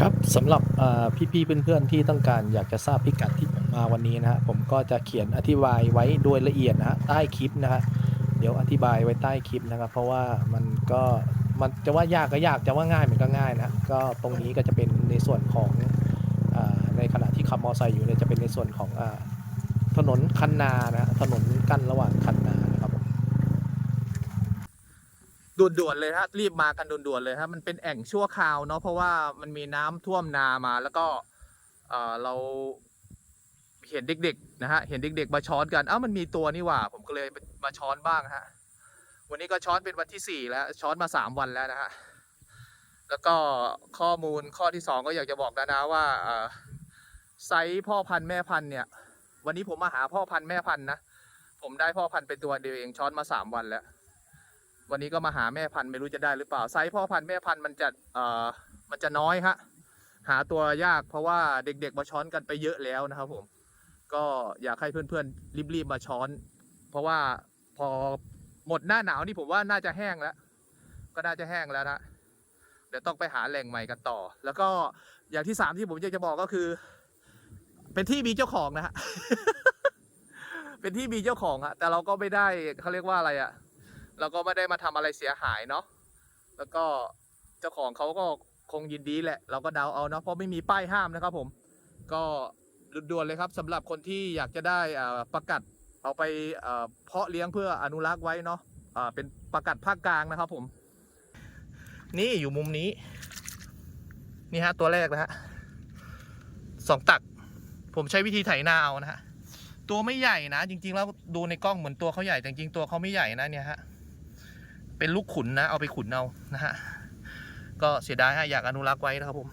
ครับสำหรับพี่ๆเพื่อนๆที่ต้องการอยากจะทราบพิกัดที่ผมมาวันนี้นะฮะผมก็จะเขียนอธิบายไว้โดยละเอียดนะฮะใต้คลิปนะฮะเดี๋ยวอธิบายไว้ใต้คลิปนะครับ เพราะว่ามันก็มันจะว่ายากก็ยากจะว่าง่ายมันก็ง่ายนะก็ตรงนี้ก็จะเป็นในส่วนของอในขณะที่ขับมอเตอร์ไซค์อยู่เนี่ยจะเป็นในส่วนของอถนนคันนานะถนนกั้นระหว่างคันนานะครับผม ด่วนๆเลยฮะรีบมากันด่วนๆเลยฮะมันเป็นแอ่งชั่วคราวเนาะเพราะว่ามันมีน้ำท่วมนามาแล้วก็เออเราเห็นเด็กๆนะฮะเห็นเด็ก ๆ มาช้อนกันเอ้ามันมีตัวนี่หว่า ผมก็เลยมาช้อนบ้างฮะวันนี้ก็ช้อนเป็นวันที่สี่แล้วช้อนมาสามวันแล้วนะฮะแล้วก็ข้อมูลข้อที่สองก็อยากจะบอกนะนะว่าไซส์พ่อพันธุ์แม่พันธุ์เนี่ย วันนี้ผมมาหาพ่อพันธุ์แม่พันธุ์นะผมได้พ่อพันธุ์เป็นตัวเดียวเองช้อนมาสามวันแล้ว วันนี้ก็มาหาแม่พันธุ์ไม่รู้จะได้หรือเปล่าไซส์พ่อพันธุ์แม่พันธุ์มันจะเอ่อมันจะน้อยฮะหาตัวยากเพราะว่าเด็กๆมาช้อนกันไปเยอะแล้วนะครับผม ก็อยากให้เพื่อนๆรีบๆมาช้อน เพราะว่าพอหมดหน้าหนาวนี่ผมว่าน่าจะแห้งแล้ว ก็น่าจะแห้งแล้วนะเดี๋ยวต้องไปหาแหล่งใหม่กันต่อ แล้วก็อย่างที่สามที่ผมอยากจะบอกก็คือ เป็นที่มีเจ้าของนะฮะเป็นที่มีเจ้าของฮะแต่เราก็ไม่ได้เขาเรียกว่าอะไรอะ เราก็ไม่ได้มาทำอะไรเสียหายเนาะแล้วก็เจ้าของเขาก็คงยินดีแหละ เราก็เดาเอาเนาะเพราะไม่มีป้ายห้ามนะครับผมก็ด่วนเลยครับสำหรับคนที่อยากจะได้อ่าประกัดเอาไปอ่าเพาะเลี้ยงเพื่ออนุรักษ์ไว้เนาะอ่าเป็นประกัดภาคกลางนะครับผม นี่อยู่มุมนี้ นี่ฮะตัวแรกนะฮะสองตัก ผมใช้วิธีไถนาเอานะฮะตัวไม่ใหญ่นะ จริง ๆ แล้วดูในกล้องเหมือนตัวเขาใหญ่แต่จริงๆตัวเขาไม่ใหญ่นะเนี่ยฮะ เป็นลูกขุนนะ เอาไปขุนเอานะฮะ ก็เสียดายฮะอยากอนุรักษ์ไว้นะครับผม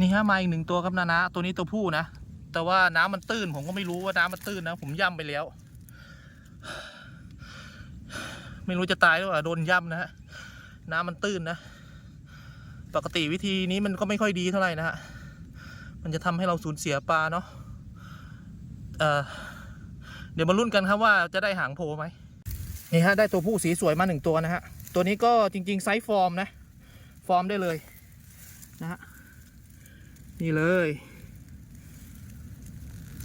นี่ฮะมาอีกหนึ่งตัวครับนะนะตัวนี้ตัวผู้นะ แต่ว่าน้ำมันตื้นผมก็ไม่รู้ว่าน้ำมันตื้นนะ ผมย่ำไปแล้ว ไม่รู้จะตายหรือเปล่าโดนย่ำนะฮะน้ำมันตื้นนะ ปกติวิธีนี้มันก็ไม่ค่อยดีเท่าไหร่นะฮะ มันจะทำให้เราสูญเสียปลาเนาะเเดี๋ยวมาลุ้นกันครับว่าจะได้หางโพไหม นี่ฮะได้ตัวผู้สีสวยมาหนึ่งตัวนะฮะ ตัวนี้ก็จริง ๆ ไซส์ฟอร์มนะ ฟอร์มได้เลยนะฮะนี่เลย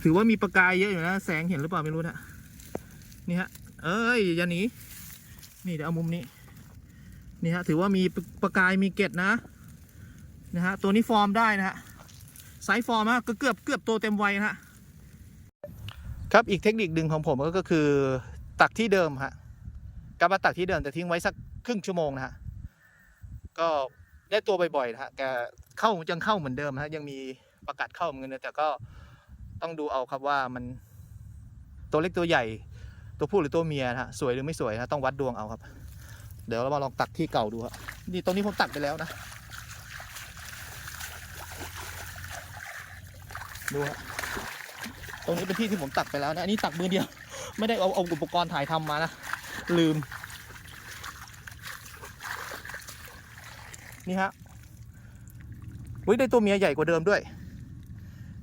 ถือว่ามีประกายเยอะอยู่นะ แสงเห็นหรือเปล่าไม่รู้นะนี่ฮะ เอ้ยอย่าหนีนี่เดี๋ยวเอามุมนี้ นี่ฮะถือว่ามีประกายมีเกล็ดนะนะฮะตัวนี้ฟอร์มได้นะฮะไซส์ฟอร์มฮะก็เกือบเกือบโตเต็มวัยนะฮะครับอีกเทคนิคหนึ่งของผมก็คือตักที่เดิมฮะ กลับมาตักที่เดิมแต่ทิ้งไว้สักครึ่งชั่วโมงนะฮะก็ได้ตัวบ่อยๆนะฮะแต่เข้ายังเข้าเหมือนเดิมฮะยังมีประกาศเข้าเหมือนกันนะแต่ก็ต้องดูเอาครับว่ามันตัวเล็กตัวใหญ่ ตัวผู้หรือตัวเมียนะฮะสวยหรือไม่สวยนะต้องวัดดวงเอาครับ เดี๋ยวเรามาลองตักที่เก่าดูครับนี่ตรงนี้ผมตักไปแล้วนะดูฮะตรงนี้เป็นที่ที่ผมตักไปแล้วนะอันนี้ตักมือเดียว ไม่ได้เอาเอาอุปกรณ์ถ่ายทำมานะ ลืม นี่ฮะวิได้ตัวเมียใหญ่กว่าเดิมด้วย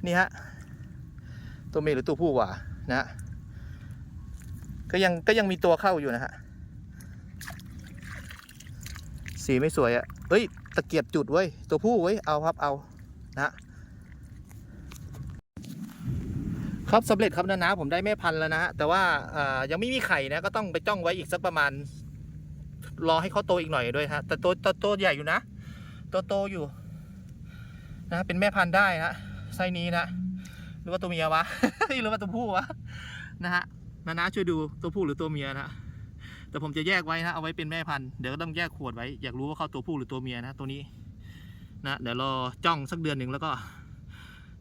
นี่ฮะ ตัวเมียหรือตัวผู้ว่านะฮะก็ยังก็ยังมีตัวเข้าอยู่นะฮะ สีไม่สวยอะ่ะเฮ้ย ตะเกียบจุดเว้ยตัวผู้เว้ยเอาครับเอานะฮะ ครับสำเร็จครับนะนะผมได้แม่พันธุ์แล้วนะฮะแต่ว่าอ่ายังไม่มีไข่นะก็ต้องไปจ้องไว้อีกสักประมาณ รอให้เขาโตอีกหน่อยด้วยฮะแต่ตัวตัวตัวใหญ่อยู่นะโตโตอยู่ นะเป็นแม่พันธุ์ได้นะไซส์นี้นะหรือว่าตัวเมียวะหรือว่าตัวผู้วะนะฮะนะนะช่วยดูตัวผู้หรือตัวเมียนะแต่ผมจะแยกไว้นะเอาไว้เป็นแม่พันธุ์เดี๋ยวก็ต้องแยกขวดไว้อยากรู้ว่าเขาตัวผู้หรือตัวเมียนะตัวนี้นะเดี๋ยวรอจ้องสักเดือนหนึ่งแล้วก็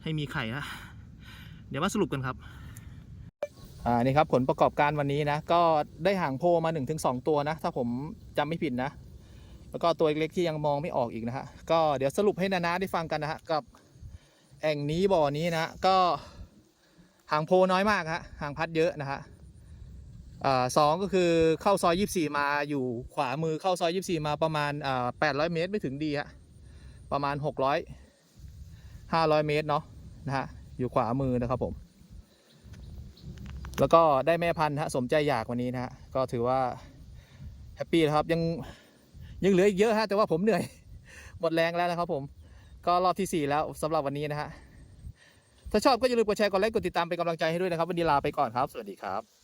ให้มีไข่นะ ดี๋ยวมาสรุปกันครับอ่านี่ครับผลประกอบการวันนี้นะ ก็ได้ห่างโพมา 1-2 ตัวนะ ถ้าผมจำไม่ผิดนะ แล้วก็ตัวเล็กๆที่ยังมองไม่ออกอีกนะฮะก็เดี๋ยวสรุปให้นานาได้ฟังกันนะฮะกับแอ่งนี้บ่อนี้นะก็ห่างโพน้อยมากฮะห่างพัดเยอะนะฮะอ่าสองก็คือเข้าซอย24 มาอยู่ขวามือเข้าซอย24 มาประมาณอ่า800 เมตรไม่ถึงดีฮะประมาณ 600 500 เมตรเนาะนะฮะ อยู่ขวามือนะครับผม แล้วก็ได้แม่พันธุ์ฮะสมใจอยากวันนี้นะฮะก็ถือว่าแฮปปี้นะครับยังยังเหลืออีกเยอะฮะแต่ว่าผมเหนื่อยหมดแรงแล้วนะครับผม ก็รอบที่ 4 แล้วสำหรับวันนี้นะฮะถ้าชอบก็อย่าลืมกดแชร์กดไลค์กดติดตามเป็นกำลังใจให้ด้วยนะครับ วันนี้ลาไปก่อนครับ สวัสดีครับ